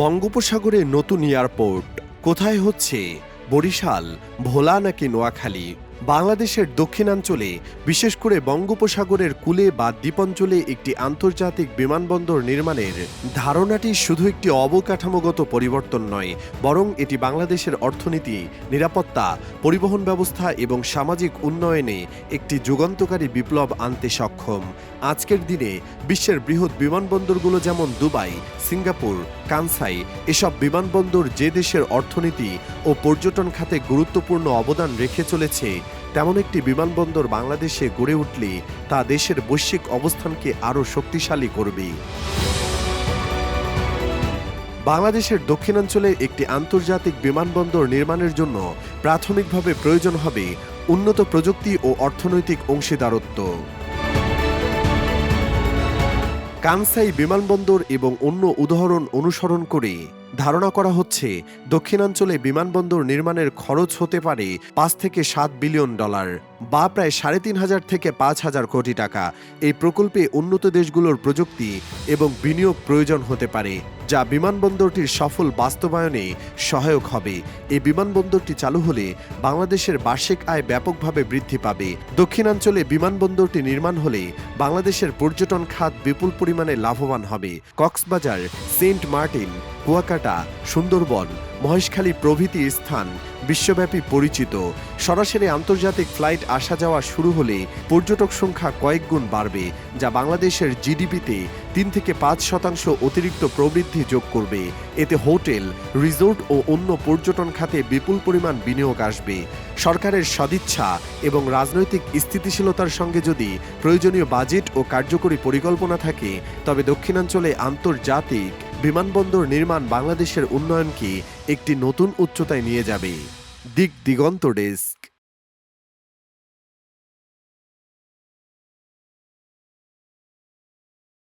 বঙ্গোপসাগরে নতুন এয়ারপোর্ট। কোথায় হচ্ছে? বরিশাল ভোলা নাকি নোয়াখালী? বাংলাদেশের দক্ষিণাঞ্চলে, বিশেষ করে বঙ্গোপসাগরের কুলে বা দ্বীপাঞ্চলে একটি আন্তর্জাতিক বিমানবন্দর নির্মাণের ধারণাটি শুধু একটি অবকাঠামোগত পরিবর্তন নয়, বরং এটি বাংলাদেশের অর্থনীতি, নিরাপত্তা, পরিবহন ব্যবস্থা এবং সামাজিক উন্নয়নে একটি যুগান্তকারী বিপ্লব আনতে সক্ষম। আজকের দিনে বিশ্বের বৃহৎ বিমানবন্দরগুলো যেমন দুবাই, সিঙ্গাপুর, কানসাই, এসব বিমানবন্দর যে দেশের অর্থনীতি ও পর্যটন খাতে গুরুত্বপূর্ণ অবদান রেখে চলেছে তেমন একটি বিমানবন্দর বাংলাদেশে গড়ে উঠলে তা দেশের বৈশ্বিক অবস্থানকে আরও শক্তিশালী করবে। বাংলাদেশের দক্ষিণাঞ্চলে একটি আন্তর্জাতিক বিমানবন্দর নির্মাণের জন্য প্রাথমিকভাবে প্রয়োজন হবে উন্নত প্রযুক্তি ও অর্থনৈতিক অংশীদারত্ব। কানসাই বিমানবন্দর এবং অন্য উদাহরণ অনুসরণ করে ধারণা করা হচ্ছে দক্ষিণাঞ্চলে বিমানবন্দর নির্মাণের খরচ হতে পারে পাঁচ থেকে সাত বিলিয়ন ডলার, বা প্রায় সাড়ে তিন হাজার থেকে পাঁচ হাজার কোটি টাকা। এই প্রকল্পে উন্নত দেশগুলোর প্রযুক্তি এবং বিনিয়োগ প্রয়োজন হতে পারে, যা বিমানবন্দরটির সফল বাস্তবায়নে সহায়ক হবে। এই বিমানবন্দরটি চালু হলে বাংলাদেশের বার্ষিক আয় ব্যাপকভাবে বৃদ্ধি পাবে। দক্ষিণাঞ্চলে বিমানবন্দরটি নির্মাণ হলে বাংলাদেশের পর্যটন খাত বিপুল পরিমাণে লাভবান হবে। কক্সবাজার, সেন্ট মার্টিন কুয়াকাটা, সুন্দরবন, মহেশখালী প্রভৃতি স্থান বিশ্বব্যাপী পরিচিত। সরাসরি আন্তর্জাতিক ফ্লাইট আসা যাওয়া শুরু হলে পর্যটক সংখ্যা কয়েক গুণ বাড়বে, যা বাংলাদেশের জিডিপিতে তিন থেকে পাঁচ শতাংশ অতিরিক্ত প্রবৃদ্ধি যোগ করবে। এতে হোটেল, রিসোর্ট ও অন্য পর্যটন খাতে বিপুল পরিমাণ বিনিয়োগ আসবে। সরকারের সদিচ্ছা এবং রাজনৈতিক স্থিতিশীলতার সঙ্গে যদি প্রয়োজনীয় বাজেট ও কার্যকরী পরিকল্পনা থাকে, তবে দক্ষিণাঞ্চলে আন্তর্জাতিক বিমানবন্দর নির্মাণ বাংলাদেশের উন্নয়নকে একটি নতুন উচ্চতায় নিয়ে যাবে? দিক দিগন্ত ডেস্ক।